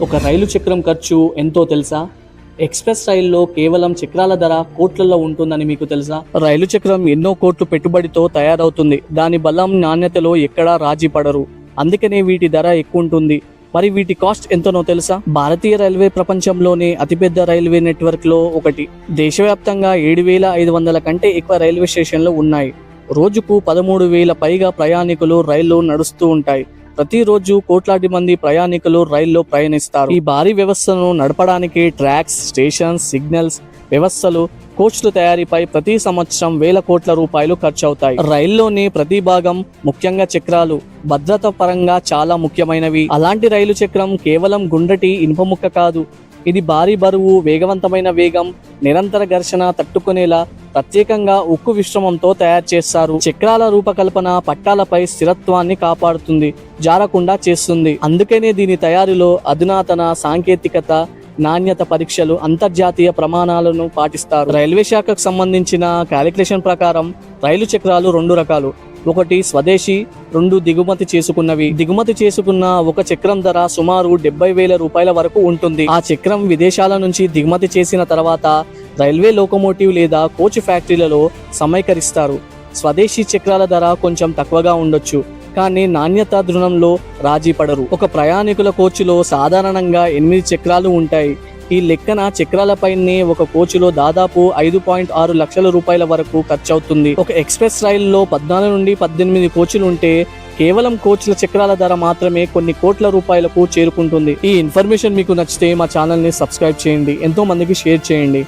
ఒక రైలు చక్రం ఖర్చు ఎంతో తెలుసా? ఎక్స్ప్రెస్ రైల్లో కేవలం చక్రాల ధర కోట్లలో ఉంటుందని మీకు తెలుసా? రైలు చక్రం ఎన్నో కోట్లు పెట్టుబడితో తయారవుతుంది. దాని బలం నాణ్యతలో ఎక్కడా రాజీ పడరు. అందుకనే వీటి ధర ఎక్కువ ఉంటుంది. మరి వీటి కాస్ట్ ఎంతనో తెలుసా? భారతీయ రైల్వే ప్రపంచంలోనే అతిపెద్ద రైల్వే నెట్వర్క్లో ఒకటి. దేశవ్యాప్తంగా ఏడు వేల ఐదు వందల కంటే ఎక్కువ రైల్వే స్టేషన్లు ఉన్నాయి. రోజుకు పదమూడు వేల పైగా ప్రయాణికులు రైళ్ళు నడుస్తూ ఉంటాయి. ప్రతిరోజు కోట్లాది మంది ప్రయాణికులు రైల్లో ప్రయాణిస్తారు. ఈ భారీ వ్యవస్థను నడపడానికి ట్రాక్స్ స్టేషన్స్ సిగ్నల్స్ వ్యవస్థలు కోచ్ల తయారీపై ప్రతి సంవత్సరం వేల కోట్ల రూపాయలు ఖర్చవుతాయి. రైల్లోని ప్రతి భాగం ముఖ్యంగా చక్రాలు భద్రత పరంగా చాలా ముఖ్యమైనవి. అలాంటి రైలు చక్రం కేవలం గుండ్రటి ఇనుప ముక్క కాదు ఇది భారీ బరువు వేగవంతమైన వేగం నిరంతర ఘర్షణ తట్టుకునేలా ప్రత్యేకంగా ఉక్కు విశ్రమంతో తయారు చేస్తారు. చక్రాల రూపకల్పన పట్టాలపై స్థిరత్వాన్ని కాపాడుతుంది జారకుండా చేస్తుంది. అందుకనే దీని తయారీలో అధునాతన సాంకేతికత నాణ్యత పరీక్షలు అంతర్జాతీయ ప్రమాణాలను పాటిస్తారు. రైల్వే శాఖకు సంబంధించిన క్యాలిక్యులేషన్ ప్రకారం రైలు చక్రాలు రెండు రకాలు. ఒకటి స్వదేశీ రెండు దిగుమతి చేసుకున్నవి. దిగుమతి చేసుకున్న ఒక చక్రం ధర సుమారు డెబ్బై వేల రూపాయల వరకు ఉంటుంది. ఆ చక్రం విదేశాల నుంచి దిగుమతి చేసిన తర్వాత రైల్వే లోకోమోటివ్ లేదా కోచ్ ఫ్యాక్టరీలలో సమీకరిస్తారు. స్వదేశీ చక్రాల ధర కొంచెం తక్కువగా ఉండొచ్చు కానీ నాణ్యత దృఢంలో రాజీ పడరు. ఒక ప్రయాణికుల కోచ్లో సాధారణంగా ఎనిమిది చక్రాలు ఉంటాయి. ఈ లెక్కన చక్రాలపైనే ఒక కోచ్లో దాదాపు ఐదు పాయింట్ ఆరు లక్షల రూపాయల వరకు ఖర్చు అవుతుంది ఒక ఎక్స్ప్రెస్ రైల్లో పద్నాలుగు నుండి పద్దెనిమిది కోచ్లు ఉంటే కేవలం కోచ్ల చక్రాల ధర మాత్రమే కొన్ని కోట్ల రూపాయలకు చేరుకుంటుంది. ఈ ఇన్ఫర్మేషన్ మీకు నచ్చితే మా ఛానల్ని సబ్స్క్రైబ్ చేయండి. ఎంతో మందికి షేర్ చేయండి.